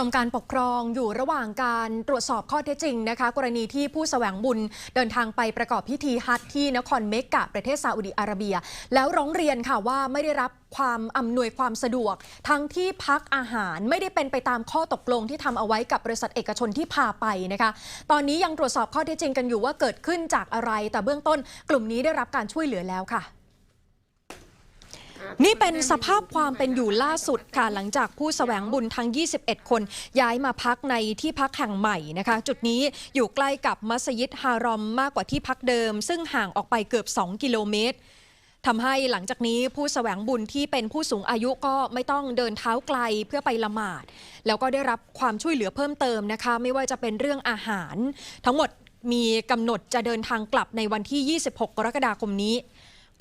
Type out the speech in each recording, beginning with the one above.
รมการปกครองอยู่ระหว่างการตรวจสอบข้อเท็จจริงนะคะ กรณีที่ผู้แสวงบุญเดินทางไปประกอบพิธีฮัจที่นครเมกกะประเทศซาอุดิอาระเบีย แล้วร้องเรียนค่ะว่าไม่ได้รับความอำนวยความสะดวก ทั้งที่พักอาหารไม่ได้เป็นไปตามข้อตกลงที่ทำเอาไว้กับบริษัทเอกชนที่พาไปนะคะ ตอนนี้ยังตรวจสอบข้อเท็จจริงกันอยู่ว่าเกิดขึ้นจากอะไร แต่เบื้องต้นกลุ่มนี้ได้รับการช่วยเหลือแล้วค่ะ นี่เป็นสภาพความเป็นอยู่ล่าสุดค่ะหลังจากผู้แสวงบุญทั้ง 21 คน ย้ายมาพักในที่พักแห่งใหม่นะคะ จุดนี้อยู่ใกล้กับมัสยิดฮารอมมากกว่าที่พักเดิม ซึ่งห่างออกไปเกือบ 2 กิโลเมตรทำให้หลังจากนี้ผู้แสวงบุญที่เป็นผู้สูงอายุก็ไม่ต้องเดินเท้าไกลเพื่อไปละหมาด แล้วก็ได้รับความช่วยเหลือเพิ่มเติมนะคะ ไม่ว่าจะเป็นเรื่องอาหาร ทั้งหมดมีกำหนดจะเดินทางกลับในวันที่ 26 กรกฎาคมนี้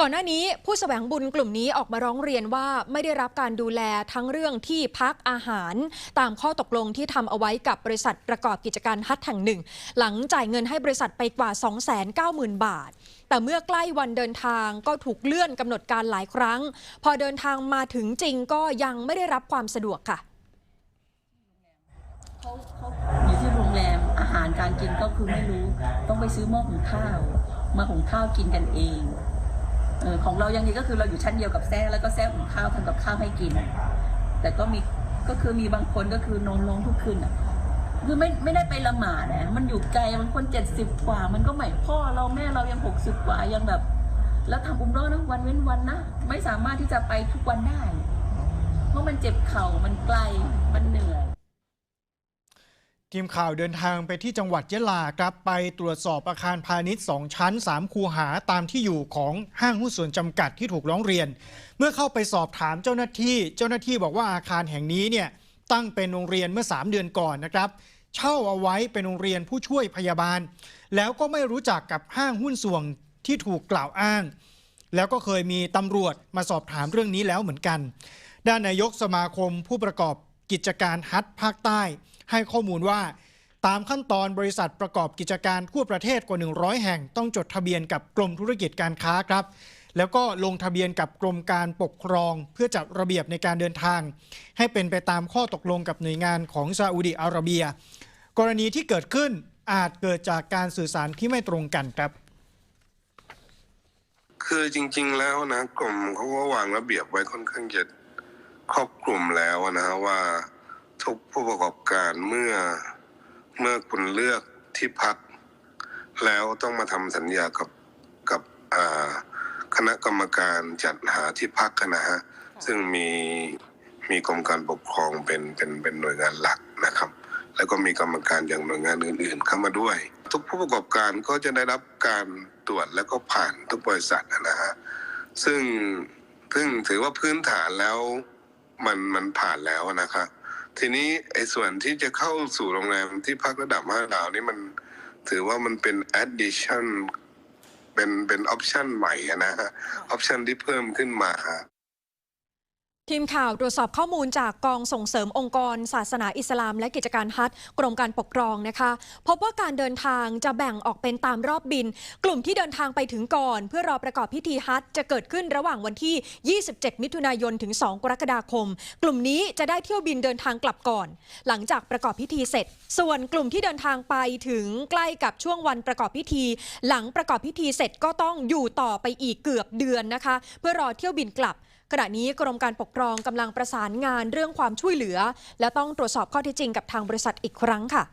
ก่อนหน้านี้ผู้แสวงบุญกลุ่มนี้ออกมาร้องเรียนว่าไม่ได้รับการดูแลทั้งเรื่องที่พักอาหาร ตามข้อตกลงที่ทำเอาไว้กับบริษัทประกอบกิจการฮัทแห่งหนึ่ง หลังจ่ายเงินให้บริษัทไปกว่า 290,000 บาท แต่เมื่อใกล้วันเดินทางก็ถูกเลื่อนกำหนดการหลายครั้ง พอเดินทางมาถึงจริงก็ยังไม่ได้รับความสะดวกค่ะเขาเขาอยู่ที่โรงแรมอาหารการกินก็คือไม่รู้ ต้องไปซื้อหม้อหุงข้าว มาหุงข้าวกินกันเอง ของเรายังดีก็คือเราอยู่ชั้นเดียวกับแซ่แล้วก็แซ่หุงข้าวทำกับข้าวให้กิน แต่ก็มีก็คือมีบางคนก็คือนอนร้องทุกคืนอะคือไม่ไม่ได้ไปละหมาดนะมันอยู่ไกลมันคนเจ็ดสิบกว่า มันก็ไม่พ่อเราแม่เรายังหกสิบกว่ายังแบบ แล้วทำอุมเร้อนนะวันเว้นวันนะไม่สามารถที่จะไปทุกวันได้ เพราะมันเจ็บเข่ามันไกลมันเหนื่อย ทีมข่าวเดินทางไปที่จังหวัดยะลาครับไปตรวจสอบอาคารพาณิชย์ 2 ชั้น 3 คูหาตามที่อยู่ของห้างหุ้นส่วนจำกัดที่ถูกร้องเรียน เมื่อเข้าไปสอบถามเจ้าหน้าที่ เจ้าหน้าที่บอกว่าอาคารแห่งนี้เนี่ยตั้งเป็นโรงเรียนเมื่อ 3 เดือนก่อนนะครับ เช่าเอาไว้เป็นโรงเรียนผู้ช่วยพยาบาล แล้วก็ไม่รู้จักกับห้างหุ้นส่วนที่ถูกกล่าวอ้าง แล้วก็เคยมีตำรวจมาสอบถามเรื่องนี้แล้วเหมือนกัน ด้านนายกสมาคมผู้ประกอบ กิจการฮัทภาคใต้ ให้ข้อมูลว่า ตามขั้นตอนบริษัทประกอบกิจการทั่วประเทศกว่า 100 แห่งต้องจดทะเบียนกับกรมธุรกิจการค้าครับ แล้วก็ลงทะเบียนกับกรมการปกครอง เพื่อจัดระเบียบในการเดินทาง ให้เป็นไปตามข้อตกลงกับหน่วยงานของซาอุดิอาระเบีย กรณีที่เกิดขึ้นอาจเกิดจากการสื่อสารที่ไม่ตรงกันครับคือจริง ๆ แล้วนะกรมเขาก็วางระเบียบไว้ค่อนข้างจะ ครอบคลุมแล้วนะฮะว่าทุกผู้ประกอบการเมื่อเมื่อคุณเลือกที่พัก แล้วต้องมาทำสัญญากับกับอ่าคณะกรรมการจัดหาที่พักกันนะฮะซึ่งมีมีกรมการปกครองเป็นเป็นเป็นหน่วยงานหลักนะครับ แล้วก็มีกรรมการอย่างหน่วยงานอื่น ๆ เข้ามาด้วย ทุกผู้ประกอบการก็จะได้รับการตรวจแล้วก็ผ่านทุกบริษัทนะฮะซึ่งซึ่งถือว่าพื้นฐานแล้ว มันมันผ่านแล้วนะครับทีนี้ไอ้ส่วนที่จะเข้าสู่โรงแรมที่พักระดับห้าดาวนี่มันถือว่ามันเป็น addition เป็นเป็นออปชันใหม่อะนะฮะออปชันที่เพิ่มขึ้นมา ทีมข่าวตรวจสอบข้อมูลจากกองส่งเสริมองค์กร ศาสนาอิสลาม และกิจการฮัทกรมการปกครองนะคะ พบว่าการเดินทางจะแบ่งออกเป็นตามรอบบิน กลุ่มที่เดินทางไปถึงก่อน เพื่อรอประกอบพิธีฮัทจะเกิดขึ้นระหว่างวันที่ 27 มิถุนายนถึง 2 กรกฎาคม กลุ่มนี้จะได้เที่ยวบินเดินทางกลับก่อน หลังจากประกอบพิธีเสร็จ ส่วนกลุ่มที่เดินทางไปถึงใกล้กับช่วงวันประกอบพิธี หลังประกอบพิธีเสร็จก็ต้องอยู่ต่อไปอีกเกือบเดือนนะคะ เพื่อรอเที่ยวบินกลับ ขณะนี้กรมการปกครองกำลังประสานงานเรื่องความช่วยเหลือ และต้องตรวจสอบข้อเท็จจริงกับทางบริษัทอีกครั้งค่ะ